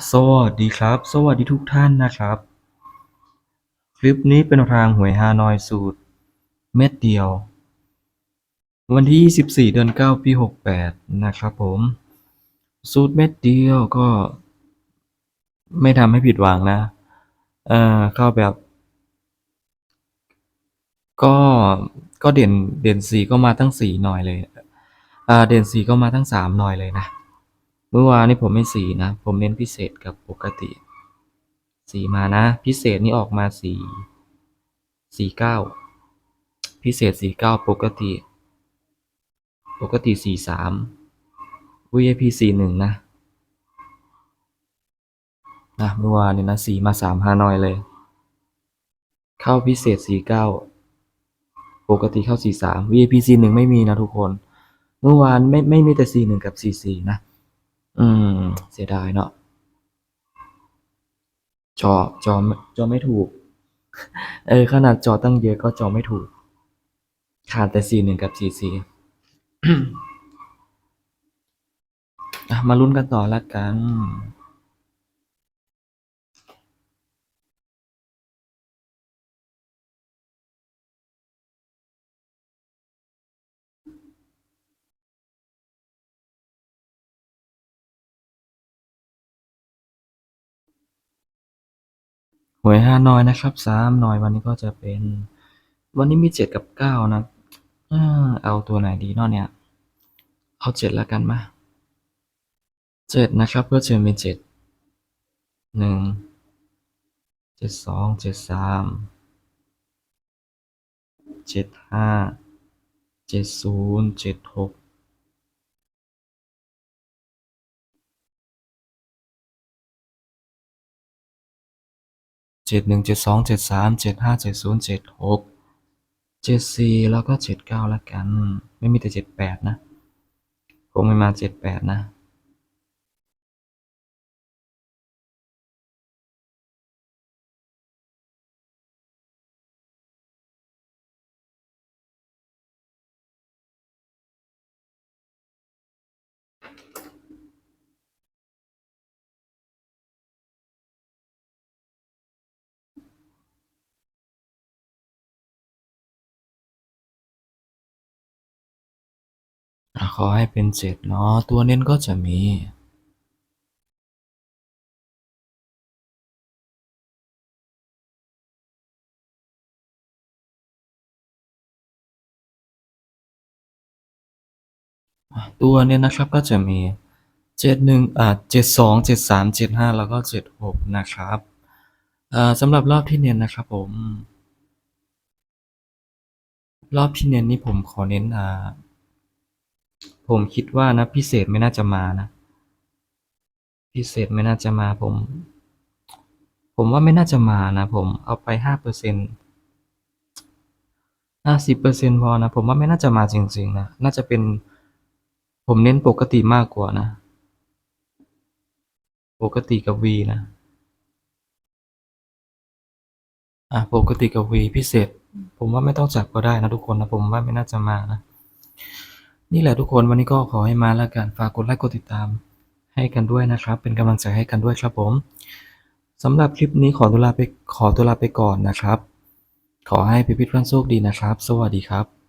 สวัสดีครับ สวัสดีทุกท่านนะครับ คลิปนี้เป็นรางหวยฮานอยสูตร เม็ดเดียว วันที่ 24 เดือน 9 ปี 68 นะครับผม สูตรเม็ดเดียวก็ ไม่ทำให้ผิดหวังนะ เอ่อก็แบบ ก็ก็เด่นเด่นสีก็มาทั้งสี่หน่อยเลย อ่าเด่นสีก็มาทั้งสามหน่อยเลยนะ เมื่อวานนี้ผมไม่สีนะ ผมเน้นพิเศษกับปกติ สีมานะ พิเศษนี่ออกมาสีสี่เก้าพิเศษสี่เก้าปกติ ปกติสี่สาม VIP สี่หนึ่งนะนะเมื่อวานนี้นะสีมาสามฮานอยเลย เข้าพิเศษสี่เก้าปกติเข้าสี่สาม VIP สี่หนึ่งไม่มีนะทุกคน เมื่อวานไม่ไม่มีแต่สี่หนึ่งกับสี่สี่นะ อืม เสียดายเนาะจอจอจอไม่ถูก เออ ขนาดจอตั้งเยอะก็จอไม่ถูก ขาดแต่สี่หนึ่งกับสี่สี่มาลุ้นกันต่อละกัน หวยฮานอยนะครับสามหน่อยวันนี้ก็จะเป็น วันนี้มีเจ็ดกับเก้านะเอาตัวไหนดีเนาะเนี่ย เอาเจ็ดแล้วกันมาเจ็ดนะครับก็จะมีเจ็ดหนึ่งเจ็ดสองเจ็ดสามเจ็ดห้าเจ็ดศูนย์เจ็ดหก เจ็ดหนึ่งเจ็ดสองเจ็ดสามเจ็ดห้าเจ็ดศูนย์เจ็ดหกเจ็ดสี่แล้วก็เจ็ดเก้าแล้วกัน ไม่มีแต่เจ็ดแปดนะคงไม่มาเจ็ดแปดนะ ขอให้เป็นเจ็ดเนาะตัวเน้นก็จะมีตัวเนี้ยนะครับก็จะมีเจ็ดหนึ่งอ่าเจ็ดสองเจ็ดสามเจ็ดห้าแล้วก็เจ็ดหกนะครับอ่าสำหรับรอบที่เน้นนะครับผม รอบที่เน้นนี่ผมขอเน้นอ่า ผมคิดว่านะ พิเศษไม่น่าจะมานะ พิเศษไม่น่าจะมาผม ผมว่าไม่น่าจะมานะ ผมเอาไปห้าเปอร์เซ็นต์ห้าสิบเปอร์เซ็นต์พอนะ ผมว่าไม่น่าจะมาจริงๆนะ น่าจะเป็น ผมเน้นปกติมากกว่านะ ปกติกับ V นะ อะปกติกับ V พิเศษ ผมว่าไม่ต้องจับก็ได้นะทุกคนนะ ผมว่าไม่น่าจะมานะ นี่แหละทุกคนวันนี้ก็ขอให้มาแล้วกันฝากกดไลค์กดติดตาม ให้กันด้วยนะครับ เป็นกำลังใจให้กันด้วยครับผมสำหรับคลิปนี้ขอตัวลาไปขอตัวลาไปก่อนนะครับ ขอให้พี่พิทเพื่อนโชคดีนะครับ สวัสดีครับ